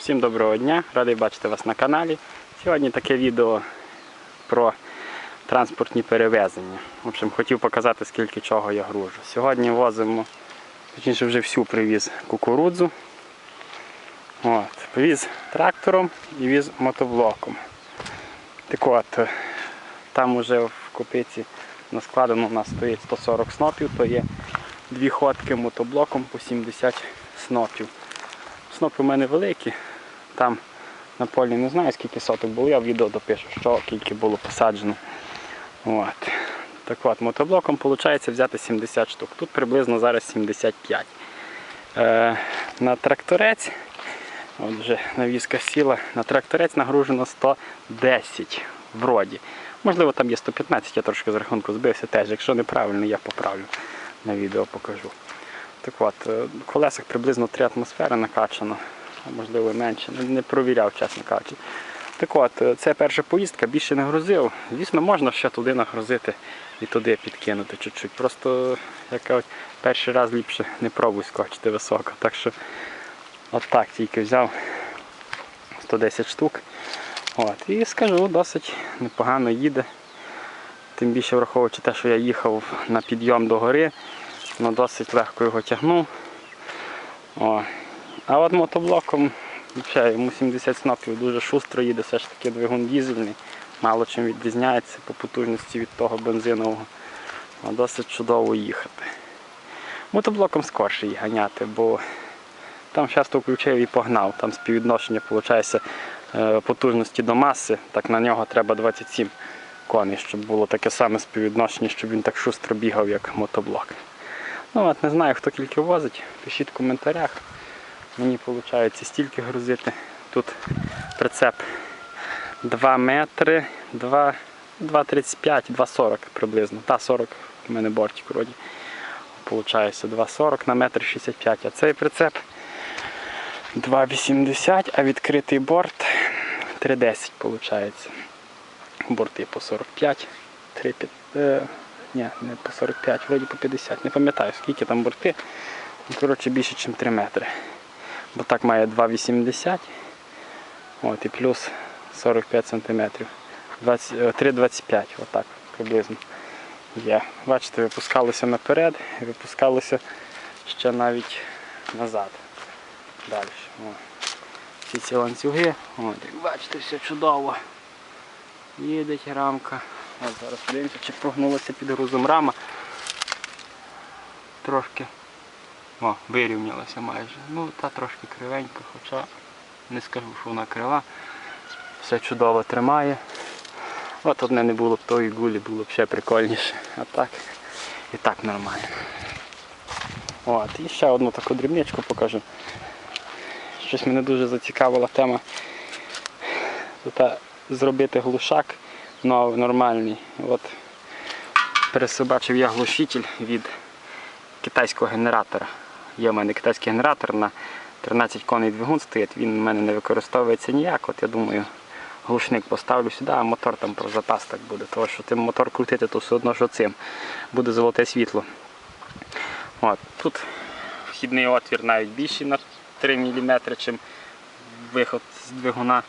Всім доброго дня, радий бачити вас на каналі. Сьогодні таке відео про транспортні перевезення. В общем, хотів показати, скільки чого я гружу. Сьогодні возимо, точніше вже всю привіз кукурудзу. От, привіз трактором і віз мотоблоком. Так от, там уже в копиці на складено у нас стоїть 140 снопів, то є дві ходки мотоблоком по 70 снопів. Снопи у мене великі. Там на полі не знаю скільки соток було, я в відео допишу, що скільки було посаджено. От. Так от, мотоблоком виходить взяти 70 штук. Тут приблизно зараз 75. Е, на тракторець, от вже навіска сіла, на тракторець нагружено 110 вроді. Можливо, там є 115, я трошки з рахунку збився теж. Якщо неправильно, я поправлю на відео покажу. Так от, е, колесах приблизно 3 атмосфери накачано, можливо менше. Не, не провіряв, чесно кажучи. Так от, е, це перша поїздка, більше не грузив. Звісно, можна ще туди нагрузити і туди підкинути чуть-чуть. Просто як кажуть, перший раз ліпше не пробуй скочити високо. Так що от так тільки взяв 110 штук. От, і скажу, досить непогано їде. Тим більше враховуючи те, що я їхав на підйом до гори, ну, досить легко його тягнув. О. А от мотоблоком взагалі, йому 70 снопів дуже шустро їде, все ж таки двигун дізельний, мало чим відрізняється по потужності від того бензинового. А досить чудово їхати. Мотоблоком скорше її ганяти, бо там часто включив і погнав. Там співвідношення виходить, е, потужності до маси, так на нього треба 27 коней, щоб було таке саме співвідношення, щоб він так шустро бігав, як мотоблок. Ну от не знаю, хто тільки возить, пишіть в коментарях. Мені виходить стільки грузити. Тут прицеп 2 метри, 2, 2,35, 2,40 приблизно. Та 40 у мене бортик вроді. Получається 2,40 на метр 65. А цей прицеп 2,80, а відкритий борт 3,10 виходить. Борти по 45, 3, е, ні, не по 45, вроді по 50. Не пам'ятаю, скільки там борти. Ну, Коротше, більше, ніж 3 метри. Бо так має 2,80. От, і плюс 45 сантиметрів. 20, е, 3,25, отак приблизно є. Бачите, випускалося наперед і випускалося ще навіть назад. Далі. Всі ці ланцюги. От, як бачите, все чудово. Їдеть рамка. От зараз подивимося, чи прогнулася під грузом рама. Трошки о, вирівнялася майже. Ну, та трошки кривенька, хоча не скажу, що вона крива. Все чудово тримає. От одне не було б тої гулі, було б ще прикольніше. А так і так нормально. От, і ще одну таку дрібничку покажу. Щось мене дуже зацікавила тема. Тут зробити глушак нов- нормальний. От пересобачив я глушитель від китайського генератора. Є в мене китайський генератор на 13 коней двигун стоїть, він в мене не використовується ніяк. От я думаю, глушник поставлю сюди, а мотор там про запас так буде. Тому що тим мотор крутити, то все одно, що цим буде золоте світло. От, тут вхідний отвір навіть більший на 3 мм, чим виход з двигуна.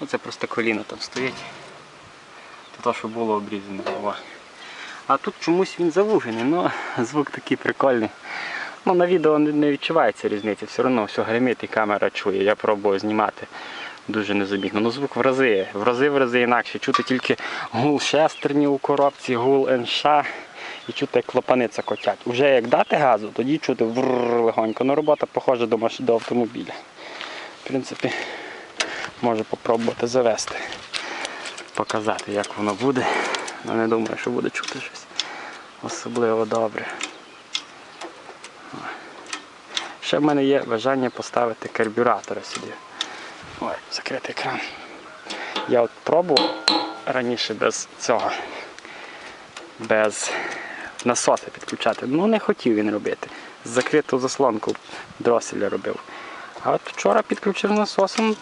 Ну, це просто коліно там стоїть. Це те, що було обрізане. А тут чомусь він завужений, ну звук такий прикольний. Ну, на відео не- відчувається різниці, все одно все гримить і камера чує. Я пробую знімати дуже незамітно. Ну звук в рази, в рази в рази інакше. Чути тільки гул шестерні у коробці, гул НШ і чути, як клапаниця котять. Уже як дати газу, тоді чути врррр легонько. Ну робота похожа до, маш... до автомобіля. В принципі, можу попробувати завести, показати, як воно буде. Але не думаю, що буде чути щось особливо добре. Ще в мене є бажання поставити карбюратора сюди. Ой, закритий екран. Я от пробував раніше без цього, без насоса підключати. Ну не хотів він робити. Закриту заслонку дроселя робив. А от вчора підключив насосом,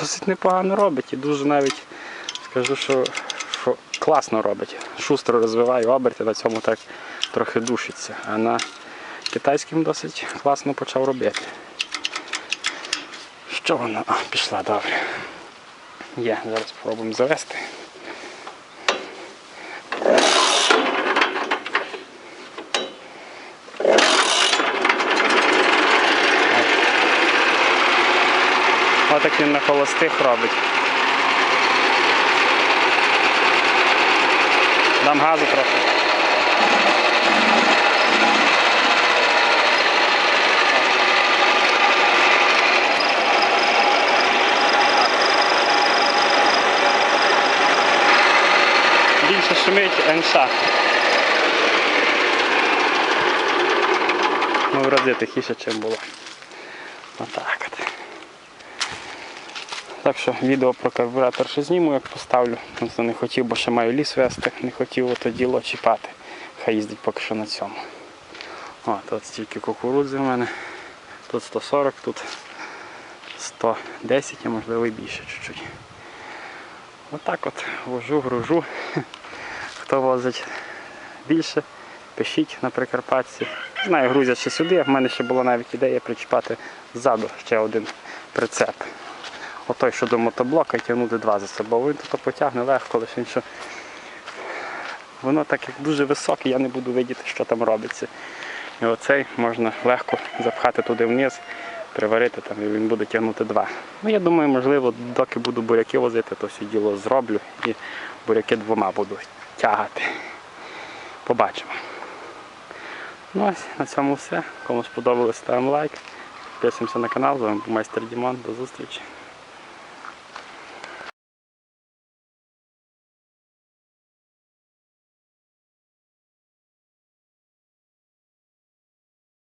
досить непогано робить і дуже навіть скажу, що, що класно робить. Шустро розвиває оберти, на цьому так трохи душиться. А на китайським досить класно почав робити. Що вона? А, пішла, добре. Є, зараз спробуємо завести. Отак він на холостих робить. Дам газу трохи. Шумить НШ. Ну, в рази тихіше, ніж було. Отак от. Так що відео про карбюратор ще зніму, як поставлю. Просто не хотів, бо ще маю ліс вести, не хотів ото діло чіпати. Хай їздить поки що на цьому. О, тут стільки кукурудзи в мене. Тут 140, тут 110, а можливо і більше чуть-чуть. Отак от вожу, гружу. Хто возить більше, пишіть на Прикарпатці. Знаю, грузять ще сюди. В мене ще була навіть ідея причіпати ззаду ще один прицеп. Отой, що до мотоблока і тягнути два за собою. Він тут потягне легко, лише що. Воно так як дуже високе, я не буду видіти, що там робиться. І оцей можна легко запхати туди вниз, приварити там, і він буде тягнути два. Ну я думаю, можливо, доки буду буряки возити, то все діло зроблю і буряки двома буду тягати. Побачимо. Ну ось на цьому все. Кому сподобалось, ставимо лайк. Підписуємося на канал. З вами був майстер Дімон. До зустрічі.